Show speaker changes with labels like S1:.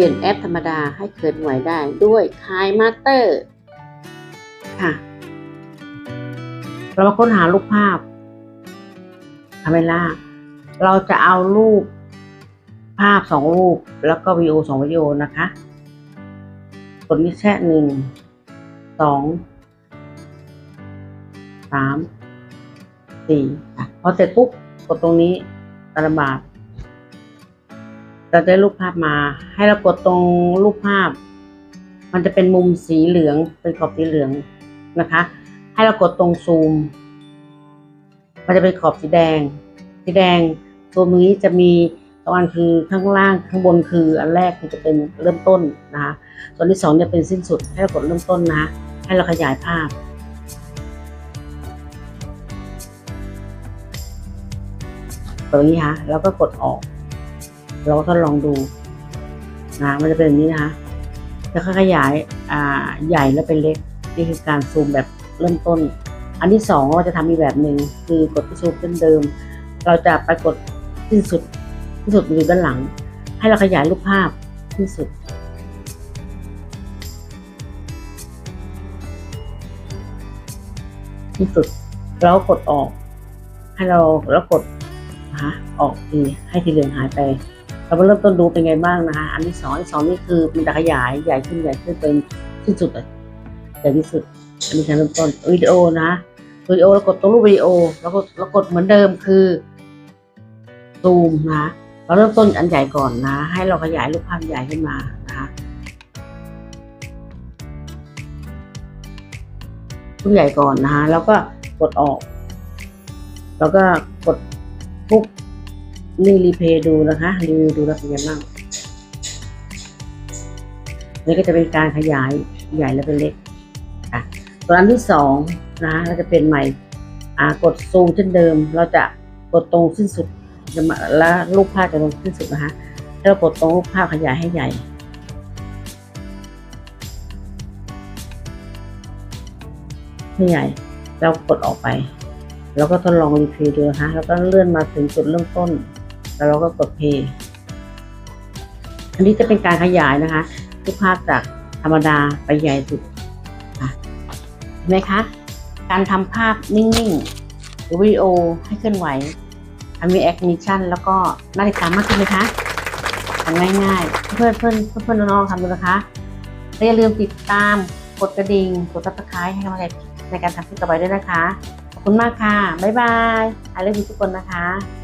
S1: ปลี่ยนแอปธรรมดาให้เคลื่อนไหวได้ด้วย k i Master ค่ะ เรามาค้นหารูปภาพคาเมล่าเราจะเอารูปภาพสองรูปแล้วก็วิดีโอสองวิดีโอนะคะ กดนี้แช่หนึ่งสองสามสี่ค่ะพอเสร็จปุ๊บกดตรงนี้ตาบาด เราได้รูปภาพมา ให้เรากดตรงรูปภาพ มันจะเป็นมุมสีเหลืองเป็นขอบสีเหลืองนะคะ ให้เรากดตรงซูม มันจะเป็นขอบสีแดง สีแดงตัวนี้จะมีสองอันคือข้างล่างข้างบนคืออันแรกคือจะเป็นเริ่มต้นนะคะส่วนที่สองเนี่ยเป็นสิ้นสุดให้เรากดเริ่มต้นนะ ให้เราขยายภาพตรงนี้ฮะแล้วก็กดออก เราก็ทดลองดูนะมันจะเป็นแบบนี้นะคะจะขยายอ่าใหญ่แล้วเป็นเล็กนี่คือการซูมแบบเริ่มต้น อันที่สองเราจะทำอีกแบบหนึ่งคือกดที่ซูมเช่นเดิม เราจะไปกดสิ้นสุดที่สุดอยู่ด้านหลัง ให้เราขยายรูปภาพที่สุดที่สุดแล้วกดออก ให้เราแล้วกดนะคะออกทีให้ทีเหลืองหายไป เรามาเริ่มต้นดูเป็นไงบ้างนะคะอันที่สองอันที่สองนี่คือมันจะขยายใหญ่ขึ้นใหญ่ขึ้นเป็นที่สุดอะใหญ่ที่สุดอันนี้การเริ่มต้นวิดีโอนะวิดีโอเรากดตรงรูปวิดีโอแล้วก็เรากดเหมือนเดิมคือซูมนะเราเริ่มต้นอันใหญ่ก่อนนะ ให้เราขยายรูปภาพใหญ่ขึ้นมานะคะรูปใหญ่ก่อนนะคะแล้วก็กดออก แล้วก็กด นี่รีเพย์ดูนะคะรีวิวดูแล้วเป็นยังไงบ้างนี่ก็จะเป็นการขยายใหญ่แล้วเป็นเล็กตัวอันที่สองนะเราจะเป็นใหม่กดซูมเช่นเดิม เราจะกดตรงสิ้นสุดจะมาแล้วรูปภาพจะลงสิ้นสุดนะคะถ้าเรากดตรงรูปภาพขยายให้ใหญ่ให้ใหญ่ เรากดออกไป แล้วก็ทดลองรีเพย์ดูนะคะแล้วก็เลื่อนมาถึงจุดเริ่มต้น แล้วเราก็กดเพย์อันนี้จะเป็นการขยายนะคะรูปภาพจากธรรมดาไปใหญ่สุดเห็นไหมคะ การทำภาพนิ่งๆหรือวิดีโอให้เคลื่อนไหวทำมีแอคนิชันแล้วก็น่าติดตามมากขึ้นไหมคะทำง่ายๆเพื่อนเพื่อนเพื่อนเพื่อนน้องๆทำดูนะคะและอย่าลืมติดตามกดกระดิ่งกดซับสไครต์ให้กำลังใจในการทำคลิปต่อไปด้วยนะคะ ขอบคุณมากค่ะ บ๊ายบายอาเลิฟทุกคนนะคะ